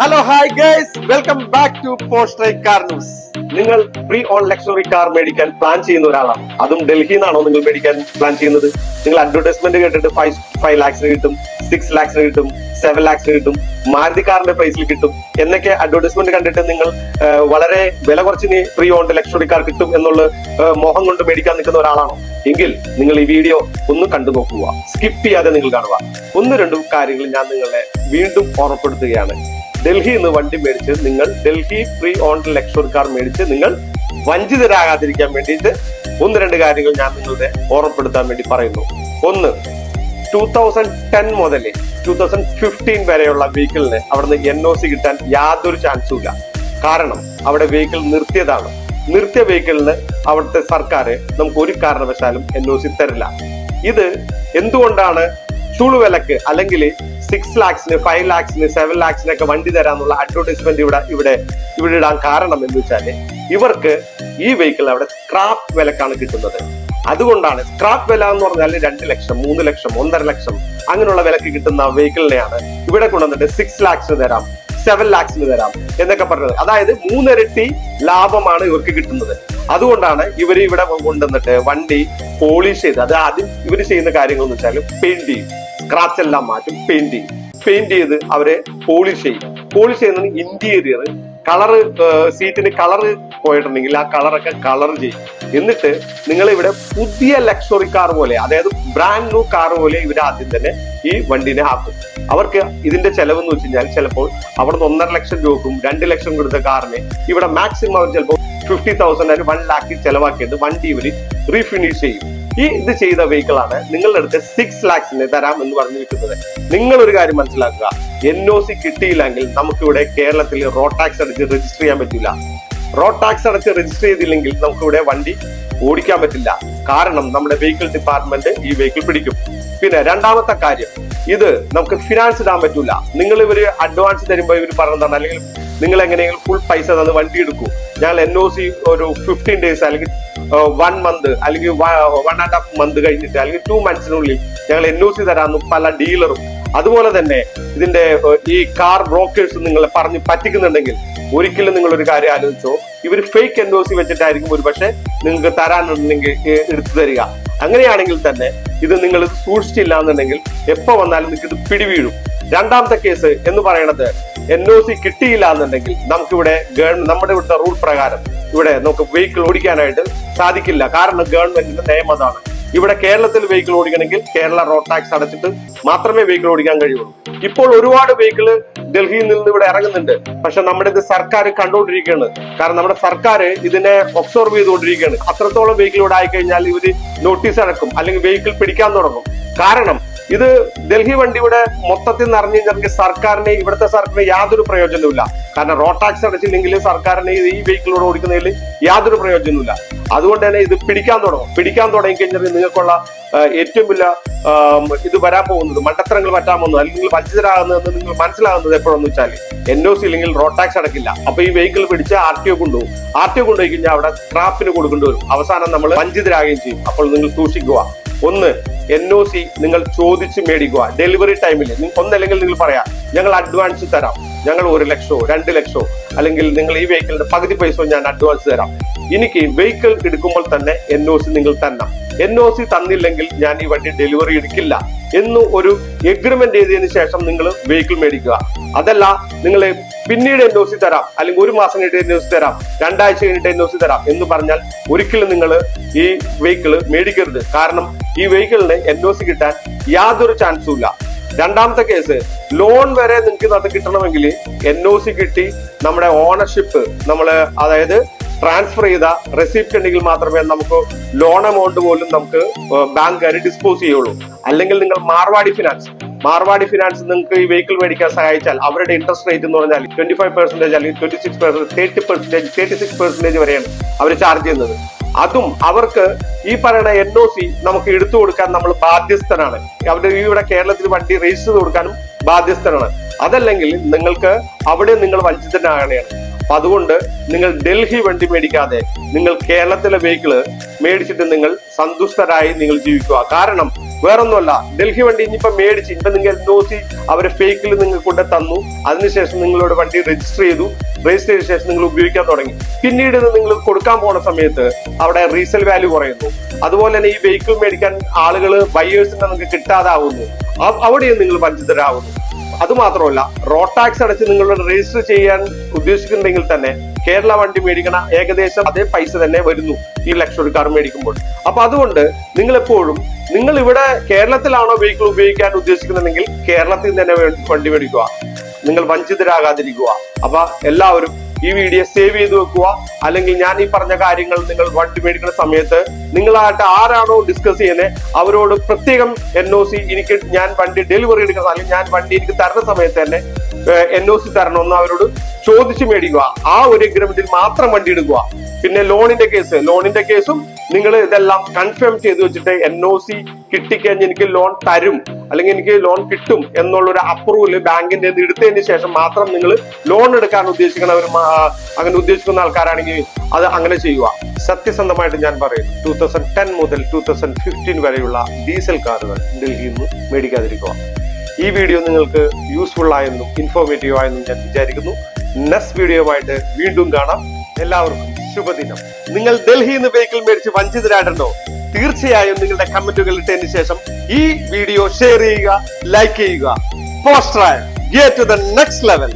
Hello hi guys welcome back to post car news നിങ്ങൾ pre on luxury car മേടിക്കാൻ plan ചെയ്യുന്ന ഒരാളാണ്. അതും ഡൽഹിയിൽ നിന്നാണോ നിങ്ങൾ മേടിക്കാൻ പ്ലാൻ ചെയ്യുന്നത്? നിങ്ങൾ അഡ്വർടൈസ്മെന്റ് കേട്ടിട്ട് ഫൈവ് ഫൈവ് ലാക്സിന് കിട്ടും സിക്സ് ലാക്സിന് കിട്ടും സെവൻ ലാക്സിന് കിട്ടും മാരുതി കാറിന്റെ പ്രൈസിൽ കിട്ടും. എന്നൊക്കെ അഡ്വർടൈസ്മെന്റ് കണ്ടിട്ട് നിങ്ങൾ വളരെ വില കുറച്ചിന് പ്രീ ഓൺ ലക്ഷറി കാർ കിട്ടും എന്നുള്ള മോഹം കൊണ്ട് മേടിക്കാൻ നിൽക്കുന്ന ഒരാളാണോ? എങ്കിൽ നിങ്ങൾ ഈ വീഡിയോ ഒന്ന് കണ്ടു നോക്കുക. സ്കിപ്പ് ചെയ്യാതെ നിങ്ങൾ കാണുക. ഒന്ന് രണ്ടും കാര്യങ്ങൾ ഞാൻ നിങ്ങളെ വീണ്ടും ഓർമ്മപ്പെടുത്തുകയാണ്. ഡൽഹിയിൽ നിന്ന് വണ്ടി മേടിച്ച് നിങ്ങൾ Delhi pre owned luxury car മേടിച്ച് നിങ്ങൾ വഞ്ചിതരാകാതിരിക്കാൻ വേണ്ടിയിട്ട് ഒന്ന് രണ്ട് കാര്യങ്ങൾ ഞാൻ നിങ്ങളുടെ ഓർമ്മപ്പെടുത്താൻ വേണ്ടി പറയുന്നു. ഒന്ന് ടൂ തൗസൻഡ് ടെൻ മുതൽ ടൂ തൗസൻഡ് ഫിഫ്റ്റീൻ വരെയുള്ള വെഹിക്കിളിന് അവിടുന്ന് എൻ ഒ സി കിട്ടാൻ യാതൊരു ചാൻസും ഇല്ല. കാരണം അവിടെ വെഹിക്കിൾ നിർത്തിയതാണ്. നിർത്തിയ വെഹിക്കിളിന് അവിടുത്തെ സർക്കാർ നമുക്ക് ഒരു കാരണവശാലും എൻ ഒ സി തരില്ല. ഇത് എന്തുകൊണ്ടാണ് ചുളുവിലക്ക് അല്ലെങ്കിൽ സിക്സ് ലാക്സിന് ഫൈവ് ലാക്സിന് സെവൻ ലാക്സിനൊക്കെ വണ്ടി തരാന്നുള്ള അഡ്വർടൈസ്മെന്റ് ഇവിടെ ഇവിടെ ഇവിടെ ഇടാൻ കാരണം എന്ന് വെച്ചാൽ ഇവർക്ക് ഈ വെഹിക്കിൾ അവിടെ സ്ക്രാപ്പ് വിലക്കാണ് കിട്ടുന്നത്. അതുകൊണ്ടാണ് സ്ക്രാപ്പ് വില എന്ന് പറഞ്ഞാൽ രണ്ട് ലക്ഷം മൂന്ന് ലക്ഷം ഒന്നര ലക്ഷം അങ്ങനെയുള്ള വിലക്ക് കിട്ടുന്ന വെഹിക്കിളിനെയാണ് ഇവിടെ കൊണ്ടുവന്നിട്ട് സിക്സ് ലാക്സിന് തരാം സെവൻ ലാക്സിന് തരാം എന്നൊക്കെ പറഞ്ഞത്. അതായത് മൂന്നിരട്ടി ലാഭമാണ് ഇവർക്ക് കിട്ടുന്നത്. അതുകൊണ്ടാണ് ഇവർ ഇവിടെ കൊണ്ടുവന്നിട്ട് വണ്ടി പോളിഷ് ചെയ്ത് അത് ആദ്യം ഇവർ ചെയ്യുന്ന കാര്യങ്ങൾ എന്ന് വെച്ചാൽ പെയിന്റ് ചെയ്യും. സ്ക്രാച്ച് എല്ലാം മാറ്റും പെയിന്റ് ചെയ്യും. പെയിന്റ് ചെയ്ത് അവരെ പോളിഷ് ചെയ്യും. പോളിഷ് ചെയ്യുന്നത് ഇന്റീരിയർ കളറ് സീറ്റിന് കളറ് പോയിട്ടുണ്ടെങ്കിൽ ആ കളറൊക്കെ കളർ ചെയ്യും. എന്നിട്ട് നിങ്ങൾ ഇവിടെ പുതിയ ലക്ഷറി കാർ പോലെ അതായത് ബ്രാൻഡ് ന്യൂ കാർ പോലെ ഇവർ ആദ്യം തന്നെ ഈ വണ്ടിനെ ആക്കും. അവർക്ക് ഇതിന്റെ ചെലവ് എന്ന് വെച്ച് കഴിഞ്ഞാൽ ചിലപ്പോൾ അവിടുന്ന് ഒന്നര ലക്ഷം രൂപക്കും രണ്ട് ലക്ഷം കൊടുത്ത കാറിന് ഇവിടെ മാക്സിമം അവർ ചിലപ്പോൾ ഫിഫ്റ്റി തൗസൻഡ് അല്ലെങ്കിൽ വൺ ലാക്ക് ചെലവാക്കിയിട്ട് വണ്ടി ഇവർ റീഫിനിഷ് ചെയ്യും. ഈ ഇത് ചെയ്ത വെഹിക്കിൾ ആണ് നിങ്ങളുടെ അടുത്ത് സിക്സ് ലാക്സിന് തരാം എന്ന് പറഞ്ഞു വെക്കുന്നത് നിങ്ങൾ ഒരു കാര്യം മനസ്സിലാക്കുക. എൻ ഒ സി കിട്ടിയില്ലെങ്കിൽ നമുക്കിവിടെ കേരളത്തിൽ റോഡ് ടാക്സ് അടിച്ച് രജിസ്റ്റർ ചെയ്യാൻ പറ്റില്ല. റോഡ് ടാക്സ് അടച്ച് രജിസ്റ്റർ ചെയ്തില്ലെങ്കിൽ നമുക്കിവിടെ വണ്ടി ഓടിക്കാൻ പറ്റില്ല. കാരണം നമ്മുടെ വെഹിക്കിൾ ഡിപ്പാർട്ട്മെന്റ് ഈ വെഹിക്കിൾ പിടിക്കും. പിന്നെ രണ്ടാമത്തെ കാര്യം ഇത് നമുക്ക് ഫിനാൻസ് ഇടാൻ പറ്റൂല. നിങ്ങൾ ഇവർ അഡ്വാൻസ് തരുമ്പോൾ ഇവർ പറഞ്ഞതാണ് അല്ലെങ്കിൽ നിങ്ങൾ എങ്ങനെയെങ്കിലും ഫുൾ പൈസ തന്ന് വണ്ടി എടുക്കൂ. ഞങ്ങൾ എൻ ഒ സി ഒരു ഫിഫ്റ്റീൻ ഡേയ്സ് അല്ലെങ്കിൽ വൺ മന്ത് അല്ലെങ്കിൽ വൺ ആൻഡ് ഹാഫ് മന്ത് കഴിഞ്ഞിട്ട് അല്ലെങ്കിൽ ടു മന്ത്സിനുള്ളിൽ ഞങ്ങൾ എൻ ഒ സി തരാമെന്ന് പല ഡീലറും അതുപോലെ തന്നെ ഇതിന്റെ ഈ കാർ ബ്രോക്കേഴ്സ് നിങ്ങളെ പറഞ്ഞ് പറ്റിക്കുന്നുണ്ടെങ്കിൽ ഒരിക്കലും നിങ്ങൾ ഒരു കാര്യം ആലോചിച്ചോ. ഇവർ ഫേക്ക് എൻ ഒ സി വെച്ചിട്ടായിരിക്കും ഒരു പക്ഷെ നിങ്ങൾക്ക് തരാനുണ്ടെങ്കിൽ എടുത്തു തരിക. അങ്ങനെയാണെങ്കിൽ തന്നെ ഇത് നിങ്ങൾ സൂക്ഷിച്ചില്ല എന്നുണ്ടെങ്കിൽ എപ്പോ വന്നാലും നിങ്ങൾക്ക് ഇത് പിടിവീഴും. രണ്ടാമത്തെ കേസ് എന്ന് പറയണത് എൻ ഒ സി കിട്ടിയില്ല എന്നുണ്ടെങ്കിൽ നമുക്കിവിടെ ഗവൺമെന്റ് നമ്മുടെ ഇവിടുത്തെ റൂൾ പ്രകാരം ഇവിടെ നമുക്ക് വെഹിക്കിൾ ഓടിക്കാനായിട്ട് സാധിക്കില്ല. കാരണം ഗവൺമെന്റിന്റെ നിയമം അതാണ്. ഇവിടെ കേരളത്തിൽ വെഹിക്കിൾ ഓടിക്കണമെങ്കിൽ കേരള റോഡ് ടാക്സ് അടച്ചിട്ട് മാത്രമേ വെഹിക്കിൾ ഓടിക്കാൻ കഴിയുള്ളൂ. ഇപ്പോൾ ഒരുപാട് വെഹിക്കിൾ ഡൽഹിയിൽ നിന്ന് ഇവിടെ ഇറങ്ങുന്നുണ്ട്. പക്ഷെ നമ്മുടെ ഇത് സർക്കാർ കണ്ടുകൊണ്ടിരിക്കുകയാണ് കാരണം നമ്മുടെ സർക്കാർ ഇതിനെ ഒബ്സർവ് ചെയ്തുകൊണ്ടിരിക്കുകയാണ്. അത്രത്തോളം വെഹിക്കിൾ ഇവിടെ ആയിക്കഴിഞ്ഞാൽ ഇവർ നോട്ടീസ് അടക്കും. അല്ലെങ്കിൽ വെഹിക്കിൾ പിടിക്കാൻ തുടങ്ങും. കാരണം ഇത് ഡൽഹി വണ്ടിയുടെ മൊത്തത്തിൽ നിറഞ്ഞു കഴിഞ്ഞാൽ സർക്കാരിന് ഇവിടുത്തെ സർക്കാരിന് യാതൊരു പ്രയോജനവുമില്ല. കാരണം റോഡ് ടാക്സ് അടച്ചില്ലെങ്കിൽ സർക്കാരിനെ ഈ വെഹിക്കിളോട് ഓടിക്കുന്നതിൽ യാതൊരു പ്രയോജനവുമില്ല. അതുകൊണ്ട് തന്നെ ഇത് പിടിക്കാൻ തുടങ്ങും. പിടിക്കാൻ തുടങ്ങി കഴിഞ്ഞാൽ നിങ്ങൾക്കുള്ള ഏറ്റവും വലിയ ഇത് വരാൻ പോകുന്നത് മണ്ടത്തരങ്ങൾ പറ്റാൻ പോകുന്നത് അല്ലെങ്കിൽ വഞ്ചിതരാകുന്നത് നിങ്ങൾ മനസ്സിലാകുന്നത് എപ്പോഴെന്ന് വെച്ചാൽ എൻ ഒ സി ഇല്ലെങ്കിൽ റോഡ് ടാക്സ് അടക്കില്ല. അപ്പൊ ഈ വെഹിക്കിൾ പിടിച്ച് ആർ ടി ഒ കൊണ്ടുപോകും. ആർ ടി ഒ കൊണ്ടുപോയി കഴിഞ്ഞാൽ അവിടെ ട്രാപ്പിന് കൊടുക്കേണ്ടി വരും. അവസാനം നമ്മൾ വഞ്ചിതരാകുകയും ചെയ്യും. അപ്പോൾ നിങ്ങൾ സൂക്ഷിക്കുക. ഒന്ന് എൻ ഒ സി നിങ്ങൾ ചോദിച്ച് മേടിക്കുക. ഡെലിവറി ടൈമിൽ ഒന്നല്ലെങ്കിൽ നിങ്ങൾ പറയാം ഞങ്ങൾ അഡ്വാൻസ് തരാം. ഞങ്ങൾ ഒരു ലക്ഷമോ രണ്ട് ലക്ഷമോ അല്ലെങ്കിൽ നിങ്ങൾ ഈ വെഹിക്കിളിന്റെ പകുതി പൈസ ഞാൻ അഡ്വാൻസ് തരാം. എനിക്ക് വെഹിക്കിൾ എടുക്കുമ്പോൾ തന്നെ എൻ ഒ സി നിങ്ങൾ തരണം. എൻ ഒ സി തന്നില്ലെങ്കിൽ ഞാൻ ഈ വണ്ടി ഡെലിവറി എടുക്കില്ല എന്ന് ഒരു എഗ്രിമെന്റ് ചെയ്തതിന് ശേഷം നിങ്ങൾ വെഹിക്കിൾ മേടിക്കുക. അതല്ല നിങ്ങൾ പിന്നീട് എൻ ഒ സി തരാം അല്ലെങ്കിൽ ഒരു മാസം കഴിഞ്ഞിട്ട് എൻ ഒ സി തരാം രണ്ടാഴ്ച കഴിഞ്ഞിട്ട് എൻ ഒ സി തരാം എന്ന് പറഞ്ഞാൽ ഒരിക്കലും നിങ്ങൾ ഈ വെഹിക്കിൾ മേടിക്കരുത്. കാരണം ഈ വെഹിക്കിളിന് എൻ ഒ സി കിട്ടാൻ യാതൊരു ചാൻസും ഇല്ല. രണ്ടാമത്തെ കേസ് ലോൺ വരെ നിങ്ങൾക്ക് അത് കിട്ടണമെങ്കിൽ എൻ ഒ സി കിട്ടി നമ്മുടെ ഓണർഷിപ്പ് നമ്മൾ അതായത് ട്രാൻസ്ഫർ ചെയ്ത റെസിപ്റ്റ് ഉണ്ടെങ്കിൽ മാത്രമേ നമുക്ക് ലോൺ എമൗണ്ട് പോലും നമുക്ക് ബാങ്കുകാർ ഡിസ്പോസ് ചെയ്യുള്ളൂ. അല്ലെങ്കിൽ നിങ്ങൾ മാർവാടി ഫിനാൻസ് മാർവാടി ഫിനാൻസ് നിങ്ങൾക്ക് ഈ വെഹിക്കിൾ മേടിക്കാൻ സഹായിച്ചാൽ അവരുടെ ഇൻട്രസ്റ്റ് റേറ്റ് എന്ന് പറഞ്ഞാൽ ട്വന്റി ഫൈവ് പെർസെന്റേജ് അല്ലെങ്കിൽ twenty six percent thirty percentage thirty six percentage വരെയാണ് അവർ ചാർജ് ചെയ്യുന്നത്. അതും അവർക്ക് ഈ പറയുന്ന എൻ ഒ സി നമുക്ക് എടുത്തു കൊടുക്കാൻ നമ്മൾ ബാധ്യസ്ഥനാണ്. അവരുടെ ഇവിടെ കേരളത്തിൽ വണ്ടി രജിസ്റ്റർ ചെയ്ത് കൊടുക്കാനും ബാധ്യസ്ഥനാണ്. അതല്ലെങ്കിൽ നിങ്ങൾക്ക് അവിടെ നിങ്ങൾ വഞ്ചിതനാകണയാണ് അപ്പൊ അതുകൊണ്ട് നിങ്ങൾ ഡൽഹി വണ്ടി മേടിക്കാതെ നിങ്ങൾ കേരളത്തിലെ വെഹിക്കിൾ മേടിച്ചിട്ട് നിങ്ങൾ സന്തുഷ്ടരായി നിങ്ങൾ ജീവിക്കുക. കാരണം വേറൊന്നുമല്ല ഡൽഹി വണ്ടി ഇനിയിപ്പോ മേടിച്ച് ഇപ്പൊ നിങ്ങൾ എൻ ഒ സി അവരെ ഫേക്കിൽ നിങ്ങൾ കൊണ്ട് തന്നു. അതിനുശേഷം നിങ്ങളോട് വണ്ടി രജിസ്റ്റർ ചെയ്തു. രജിസ്റ്റർ ചെയ്ത ശേഷം നിങ്ങൾ ഉപയോഗിക്കാൻ തുടങ്ങി. പിന്നീട് നിങ്ങൾ കൊടുക്കാൻ പോണ സമയത്ത് അവിടെ റീസെൽ വാല്യൂ കുറയുന്നു. അതുപോലെ തന്നെ ഈ വെഹിക്കിൾ മേടിക്കാൻ ആളുകൾ ബയേഴ്സിനെ നിങ്ങൾക്ക് കിട്ടാതാവുന്നു. അവ- അവിടെയും നിങ്ങൾ വഞ്ചിതരാകുന്നു അത് മാത്രമല്ല റോഡ് ടാക്സ് അടച്ച് നിങ്ങൾ രജിസ്റ്റർ ചെയ്യാൻ ഉദ്ദേശിക്കുന്നുണ്ടെങ്കിൽ തന്നെ കേരള വണ്ടി മേടിക്കണ ഏകദേശം അതേ പൈസ തന്നെ വരുന്നു ഈ ലക്ഷറി കാർ മേടിക്കുമ്പോൾ. അപ്പൊ അതുകൊണ്ട് നിങ്ങൾ എപ്പോഴും നിങ്ങൾ ഇവിടെ കേരളത്തിലാണോ വെഹിക്കിൾ ഉപയോഗിക്കാൻ ഉദ്ദേശിക്കുന്നുണ്ടെങ്കിൽ കേരളത്തിൽ തന്നെ വണ്ടി മേടിക്കുക. നിങ്ങൾ വഞ്ചിതരാകാതിരിക്കുക. അപ്പൊ എല്ലാവരും ഈ വീഡിയോ സേവ് ചെയ്ത് വെക്കുക. അല്ലെങ്കിൽ ഞാൻ ഈ പറഞ്ഞ കാര്യങ്ങൾ നിങ്ങൾ വണ്ടി മേടിക്കുന്ന സമയത്ത് നിങ്ങളായിട്ട് ആരാണോ ഡിസ്കസ് ചെയ്യുന്നത് അവരോട് പ്രത്യേകം എൻ ഒ സി എനിക്ക് ഞാൻ വണ്ടി ഡെലിവറി എടുക്കുന്ന അല്ലെങ്കിൽ ഞാൻ വണ്ടി എനിക്ക് തരുന്ന സമയത്ത് തന്നെ എൻ ഒ സി തരണമെന്ന് അവരോട് ചോദിച്ചു മേടിക്കുക. ആ ഒരു എഗ്രിമെന്റിൽ മാത്രം വണ്ടി എടുക്കുക. പിന്നെ ലോണിന്റെ കേസ് ലോണിന്റെ കേസും നിങ്ങൾ ഇതെല്ലാം കൺഫേം ചെയ്ത് വെച്ചിട്ട് എൻ ഒ സി കിട്ടിക്കഴിഞ്ഞ് എനിക്ക് ലോൺ തരും അല്ലെങ്കിൽ എനിക്ക് ലോൺ കിട്ടും എന്നുള്ള ഒരു അപ്രൂവൽ ബാങ്കിന്റെ എടുത്തതിന് ശേഷം മാത്രം നിങ്ങൾ ലോൺ എടുക്കാൻ ഉദ്ദേശിക്കുന്നവർ അങ്ങനെ ഉദ്ദേശിക്കുന്ന ആൾക്കാരാണെങ്കിൽ അത് അങ്ങനെ ചെയ്യുക. സത്യസന്ധമായിട്ട് ഞാൻ പറയും ടൂ തൗസൻഡ് ടെൻ മുതൽ ടൂ തൗസൻഡ് ഫിഫ്റ്റീൻ വരെയുള്ള ഡീസൽ കാറുകൾ ഡൽഹിയിൽ നിന്ന് മേടിക്കാതിരിക്കുക. ഈ വീഡിയോ നിങ്ങൾക്ക് യൂസ്ഫുൾ ആയെന്നും ഇൻഫോർമേറ്റീവ് ആയെന്നും ഞാൻ വിചാരിക്കുന്നു. നെക്സ്റ്റ് വീഡിയോ ആയിട്ട് വീണ്ടും കാണാം. എല്ലാവർക്കും ശുഭദിനം. നിങ്ങൾ ഡൽഹിയിൽ നിന്ന് വെഹിക്കിൾ മേടിച്ച് വഞ്ചിതരായിട്ടുണ്ടോ തീർച്ചയായും നിങ്ങളുടെ കമന്റുകൾ ഇട്ടതിന് ശേഷം ഈ വീഡിയോ ഷെയർ ചെയ്യുക ലൈക്ക് ചെയ്യുക. Poster get to the next level